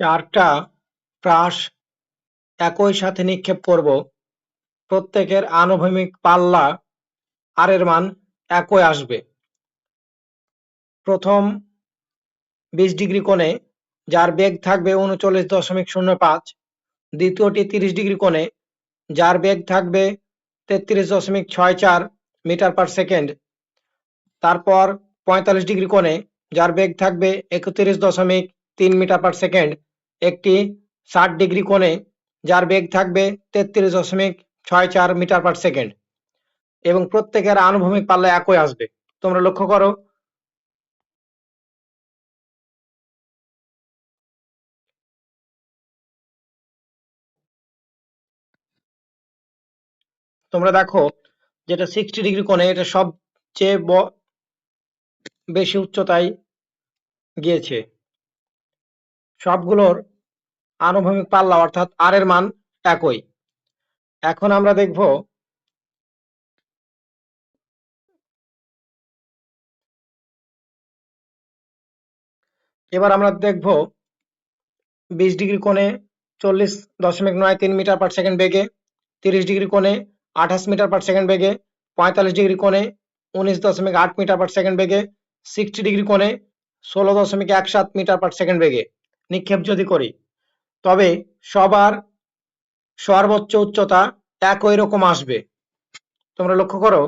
চারটা প্রাস একই সাথে নিক্ষেপ করব। প্রত্যেকের আনুভূমিক পাল্লা আর এর মান একই আসবে। প্রথম বিশ ডিগ্রি কোণে, যার বেগ থাকবে উনচল্লিশ দশমিক শূন্য পাঁচ। দ্বিতীয়টি তিরিশ ডিগ্রি কোণে, যার বেগ থাকবে তেত্রিশ দশমিক ছয় চার মিটার পার সেকেন্ড। তারপর পঁয়তাল্লিশ ডিগ্রি কোণে, যার বেগ থাকবে একত্রিশ দশমিক তিন মিটার পার সেকেন্ড। একটি ষাট ডিগ্রি কোণে, যার বেগ থাকবে তেত্রিশ দশমিক ছয় চার মিটার পার সেকেন্ড এবং প্রত্যেকের আনুভূমিক পাল্লা একই আসবে। তোমরা লক্ষ্য করো। তোমরা দেখো, যেটা সিক্সটি ডিগ্রি কোণে, এটা সবচেয়ে বেশি উচ্চতায় গিয়েছে। সবগুলোর আনুভূমিক পাল্লা, অর্থাৎ আর এর মান একই। এখন আমরা দেখব এবার আমরা দেখব বিশ ডিগ্রি কোণে চল্লিশ দশমিক নয় তিন মিটার পার সেকেন্ড বেগে, তিরিশ ডিগ্রি কোণে আঠাশ মিটার পার সেকেন্ড বেগে, পঁয়তাল্লিশ ডিগ্রি কোণে উনিশ দশমিক আট মিটার পার সেকেন্ড বেগে সিক্সটি ডিগ্রি কোণে ষোলো দশমিক এক সাত মিটার পার সেকেন্ড বেগে। নিক্ষেপ যদি করি, তবে সবার সর্বোচ্চ উচ্চতা একই রকম আসবে। তোমরা লক্ষ্য করো।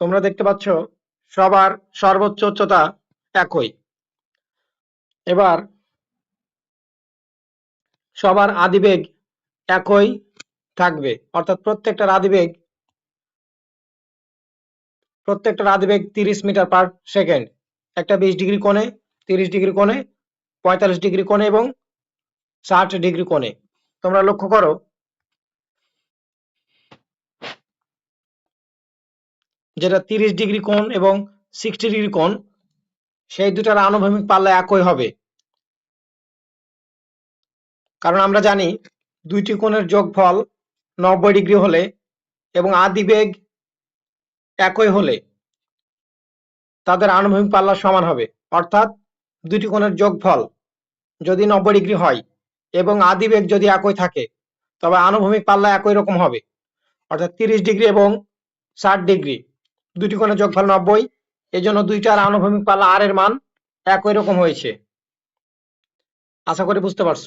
তোমরা দেখতে পাচ্ছ, সবার সর্বোচ্চ উচ্চতা একই। এবার সবার আদিবেগ একই থাকবে। অর্থাৎ প্রত্যেকটার আদিবেগ প্রত্যেকটার আদিবেগ তিরিশ মিটার পার সেকেন্ড। একটা বিশ ডিগ্রি কোণে, তিরিশ ডিগ্রি কোণে, পঁয়তাল্লিশ ডিগ্রি কোণে এবং ষাট ডিগ্রি কোণে। তোমরা লক্ষ্য করো, যেটা তিরিশ ডিগ্রি কোণ এবং সিক্সটি ডিগ্রি কোণ, সেই দুটার আনুভূমিক পাল্লা একই হবে। কারণ আমরা জানি দুইটি কোণের যোগফল নব্বই ডিগ্রি হলে এবং আদিবেগ একই হলে তাদের আনুভূমিক পাল্লা সমান হবে। অর্থাৎ দুটি কোণের যোগফল যদি নব্বই ডিগ্রি হয় এবং আদিবেগ যদি একই থাকে, তবে আনুভূমিক পাল্লা একই রকম হবে। অর্থাৎ তিরিশ ডিগ্রি এবং ষাট ডিগ্রি দুটি কোণের যোগফল নব্বই এই জন্য দুইটার আনুভূমিক পাল্লা আর এর মান একই রকম হয়েছে। আশা করি বুঝতে পারছ।